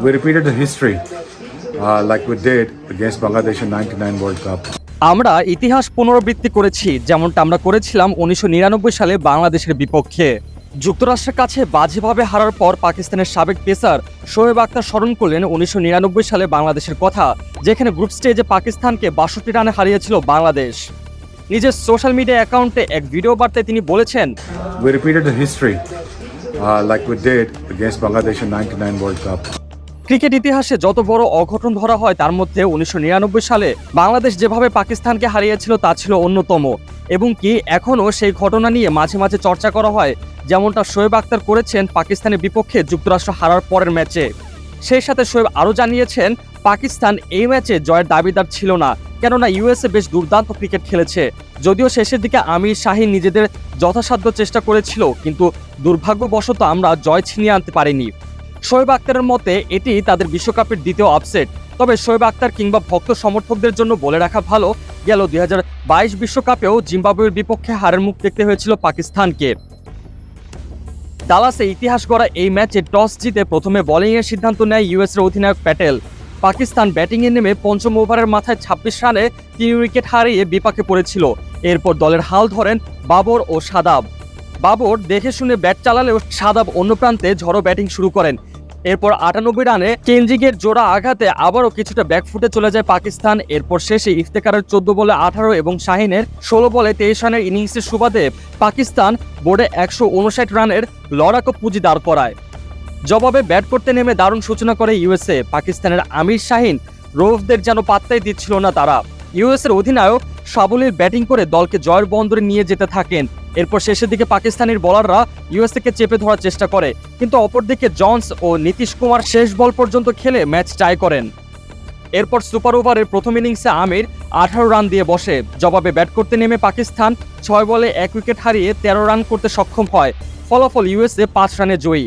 we repeated the history uh, like we did against Bangladesh in 99 World Cup. আমরা ইতিহাস পুনরাবৃত্তি করেছি যেমনটা আমরা করেছিলাম উনিশশো নিরানব্বই সালে বাংলাদেশের বিপক্ষে যুক্তরাষ্ট্রের কাছে বাজেভাবে হারার পর পাকিস্তানের সাবেক পেসার শোয়েব আক্তার স্মরণ করলেন উনিশশো নিরানব্বই সালে বাংলাদেশের কথা যেখানে গ্রুপ স্টেজে পাকিস্তানকে বাষট্টি রানে হারিয়েছিল বাংলাদেশ নিজের সোশ্যাল মিডিয়া অ্যাকাউন্টে এক ভিডিও বার্তায় তিনি বলেছেন We repeated the history uh, like we did against Bangladesh in 99 World Cup. Cricket ইতিহাসে যত বড় অঘটন ধরা হয় তার মধ্যে উনিশশো নিরানব্বই সালে বাংলাদেশ যেভাবে পাকিস্তানকে হারিয়েছিল তা ছিল অন্যতম এবং কি এখনও সেই ঘটনা নিয়ে মাঝে মাঝে চর্চা করা হয় যেমনটা শোয়েব আক্তার করেছেন পাকিস্তানের বিপক্ষে যুক্তরাষ্ট্র হারার পরের ম্যাচে সেই সাথে শোয়েব আরও জানিয়েছেন পাকিস্তান এই ম্যাচে জয়ের দাবিদার ছিল না, কেননা ইউএসএ বেশ দুর্দান্ত ক্রিকেট খেলেছে। যদিও শেষের দিকে আমির শাহিন নিজেদের যথাসাধ্য চেষ্টা করেছিল, কিন্তু দুর্ভাগ্যবশত আমরা জয় ছিনিয়ে আনতে পারিনি। শোয়েব আক্তারের মতে, এটি তাদের বিশ্বকাপের দ্বিতীয় আপসেট তবে শোয়েব আক্তার কিংবা ভক্ত সমর্থকদের জন্য বলে রাখা ভালো, গেল দুই বাইশ বিশ্বকাপেও জিম্বাবুয়ের বিপক্ষে হারের মুখ দেখতে হয়েছিল পাকিস্তানকে। ডালাসে ইতিহাস গড়া এই ম্যাচে টস জিতে প্রথমে বোলিংয়ের সিদ্ধান্ত নেয় ইউএসের অধিনায়ক প্যাটেল। পাকিস্তান ব্যাটিংয়ে নেমে পঞ্চম ওভারের মাথায় ছাব্বিশ রানে তিন উইকেট হারিয়ে বিপাকে পড়েছিল। এরপর দলের হাল ধরেন বাবর ও সাদাব। বাবর দেখে শুনে ব্যাট চালালেও সাদাব অন্য প্রান্তে ঝড়ো ব্যাটিং শুরু করেন। এরপর আটানব্বই রানে কেনজিগের জোড়া আঘাতে আবারও কিছুটা ব্যাকফুটে চলে যায় পাকিস্তান। এরপর শেষে ইফতেকারের চোদ্দ বলে আঠারো এবং শাহিনের ষোলো বলে তেইশ রানের ইনিংসের সুবাদে পাকিস্তান বোর্ডে একশো উনষাট রানের লড়াকো পুঁজি দাঁড় করায়। জবাবে ব্যাট করতে নেমে দারুণ সূচনা করে ইউএসএ। পাকিস্তানের আমির শাহিন রৌফদের যেন পাত্তাই দিচ্ছিল না তারা। ইউএসের অধিনায়ক সাবলীল ব্যাটিং করে দলকে জয়ের বন্দরে নিয়ে যেতে থাকেন। এরপর শেষের দিকে পাকিস্তানের বোলাররা ইউএসএকে চেপে ধরার চেষ্টা করে। কিন্তু অপরদিকে জন্স ও নীতিশ কুমার শেষ বল পর্যন্ত খেলে ম্যাচ টাই করেন। এরপর সুপার ওভারের প্রথম ইনিংসে আমির আঠারো রান দিয়ে বসে। জবাবে ব্যাট করতে নেমে পাকিস্তান ছয় বলে এক উইকেট হারিয়ে তেরো রান করতে সক্ষম হয়। ফলাফল ইউএসএ পাঁচ রানে জয়ী।